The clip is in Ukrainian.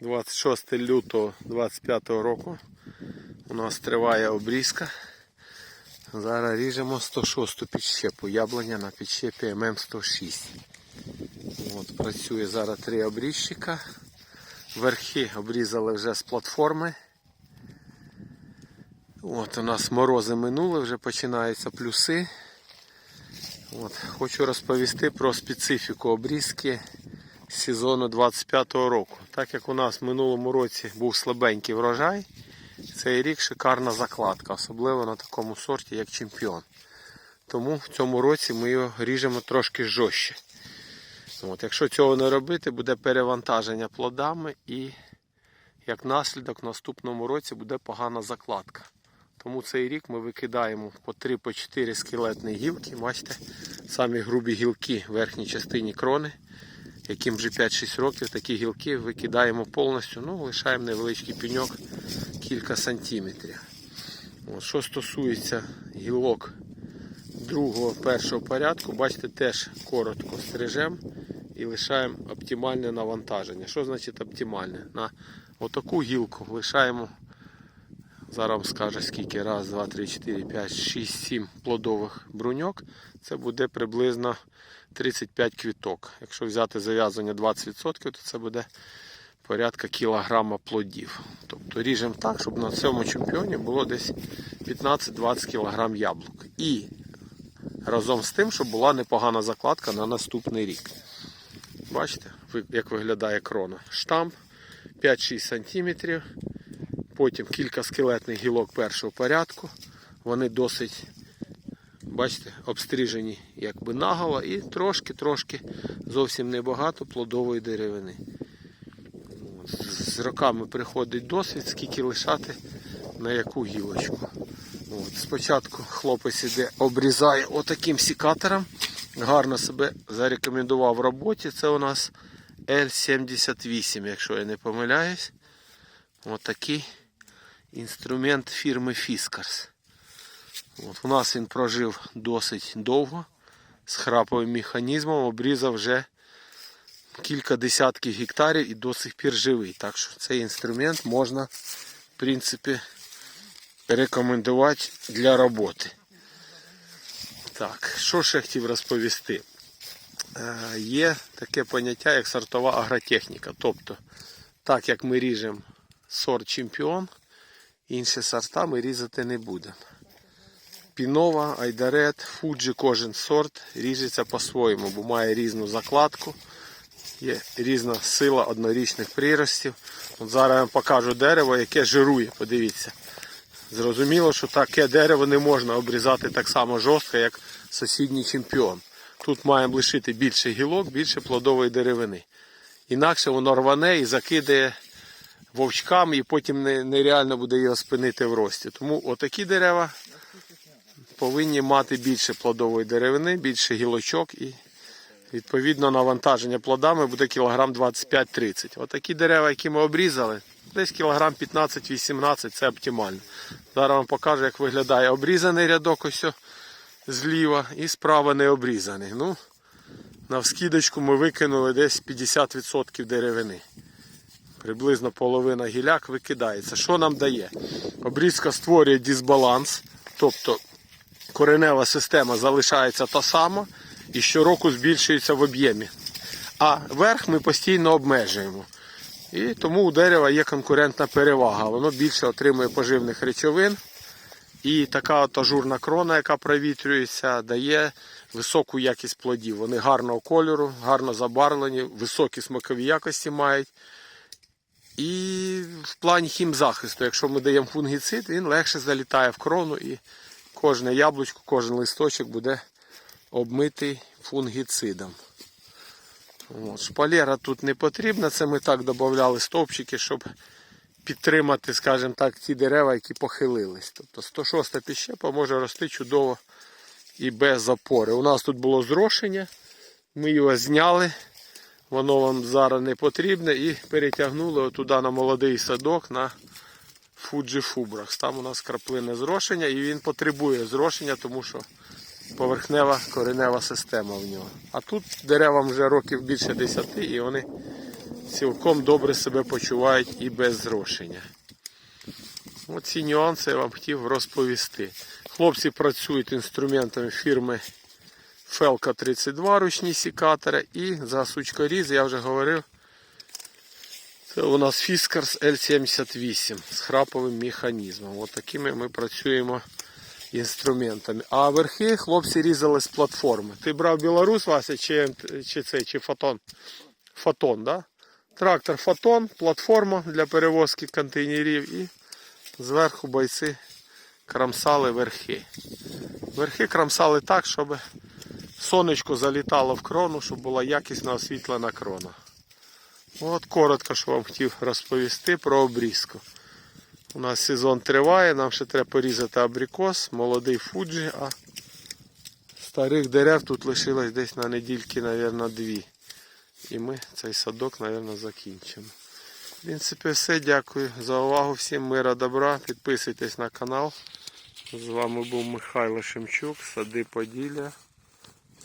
26 лютого 25 року. У нас триває обрізка. Зараз ріжемо 106 підщепу. Яблуня на підщепі ММ106. От, працює зараз три обрізчика. Верхи обрізали вже з платформи. От у нас морози минули, вже починаються плюси. От, хочу розповісти про специфіку обрізки сезону 25-го року. Так як у нас в минулому році був слабенький врожай, цей рік шикарна закладка, особливо на такому сорті, як чемпіон. Тому в цьому році ми його ріжемо трошки жорстче. От, якщо цього не робити, буде перевантаження плодами і як наслідок в наступному році буде погана закладка. Тому цей рік ми викидаємо по 3-4 скелетні гілки. Бачите, самі грубі гілки в верхній частині крони, яким вже 5-6 років, такі гілки викидаємо повністю, ну, лишаємо невеличкий пеньок кілька сантиметрів. От, що стосується гілок другого, першого порядку, бачите, теж коротко стрижемо і лишаємо оптимальне навантаження. Що значить оптимальне? На отаку гілку лишаємо Зараз вам скаже скільки. Раз, два, три, чотири, п'ять, шість, сім плодових бруньок. Це буде приблизно 35 квіток. Якщо взяти зав'язання 20%, то це буде порядка кілограма плодів. Тобто ріжемо так, щоб на цьому чемпіоні було десь 15-20 кілограм яблук. І разом з тим, щоб була непогана закладка на наступний рік. Бачите, як виглядає крона. Штамп 5-6 см. Потім кілька скелетних гілок першого порядку. Вони досить, бачите, обстрижені якби наголо і трошки-трошки зовсім небагато плодової деревини. З роками приходить досвід, скільки лишати на яку гілочку. От, спочатку хлопець іде, обрізає отаким сікатором. Гарно себе зарекомендував в роботі. Це у нас L78, якщо я не помиляюсь. Отакий інструмент фірми Fiskars. От у нас він прожив досить довго з храповим механізмом, обрізав вже кілька десятків гектарів і до сих пір живий. Так що цей інструмент можна, в принципі, рекомендувати для роботи. Так, що ще хотів розповісти? Е, Є таке поняття, як сортова агротехніка. Тобто, так як ми ріжемо сорт чемпіон, інші сорта ми різати не будемо. Пінова, айдарет, фуджі, кожен сорт ріжеться по-своєму, бо має різну закладку, є різна сила однорічних приростів. От зараз я вам покажу дерево, яке жирує, подивіться. Зрозуміло, що таке дерево не можна обрізати так само жорстко, як сусідній чемпіон. Тут маємо лишити більше гілок, більше плодової деревини. Інакше воно рване і закидає вовчкам, і потім нереально буде його спинити в рості. Тому отакі дерева повинні мати більше плодової деревини, більше гілочок і відповідно навантаження плодами буде кілограм 25-30. Отакі дерева, які ми обрізали, десь кілограм 15-18 це оптимально. Зараз вам покажу, як виглядає обрізаний рядок ось зліва і справа не обрізаний. Ну, на вскидочку ми викинули десь 50% деревини. Приблизно половина гіляк викидається. Що нам дає? Обрізка створює дисбаланс, тобто коренева система залишається та сама і щороку збільшується в об'ємі. А верх ми постійно обмежуємо. І тому у дерева є конкурентна перевага. Воно більше отримує поживних речовин. І така ажурна крона, яка провітрюється, дає високу якість плодів. Вони гарного кольору, гарно забарвлені, високі смакові якості мають. І в плані хімзахисту, якщо ми даємо фунгіцид, він легше залітає в крону і кожне яблучко, кожен листочок буде обмитий фунгіцидом. От, шпалера тут не потрібна, це ми так додавали стовпчики, щоб підтримати, скажімо так, ті дерева, які похилились. Тобто 106 піщепа може рости чудово і без запори. У нас тут було зрошення, ми його зняли, воно вам зараз не потрібне і перетягнули отуда на молодий садок на Фуджі Фубракс. Там у нас краплине зрошення і він потребує зрошення, тому що поверхнева коренева система в нього. А тут деревам вже років більше 10 і вони цілком добре себе почувають і без зрошення. Оці нюанси я вам хотів розповісти. Хлопці працюють інструментами фірми Felka 32 ручні сікатори і засучкоріз, я вже говорив, це у нас Fiskars L78 з храповим механізмом. От такими ми працюємо інструментами. А верхи хлопці різали з платформи. Ти брав білорус, Вася, чи, чи цей, чи фотон? Фотон, да? Трактор фотон, платформа для перевозки контейнерів і зверху бойці крамсали верхи. Верхи крамсали так, щоб сонечко залітало в крону, щоб була якісно освітлена крона. От коротко, що вам хотів розповісти про обрізку. У нас сезон триває, нам ще треба порізати абрикос, молодий фуджі, а старих дерев тут лишилось десь на недільки, мабуть, дві. І ми цей садок, мабуть, закінчимо. В принципі, все. Дякую за увагу. Всім мира, добра. Підписуйтесь на канал. З вами був Михайло Шемчук, Сади Поділля.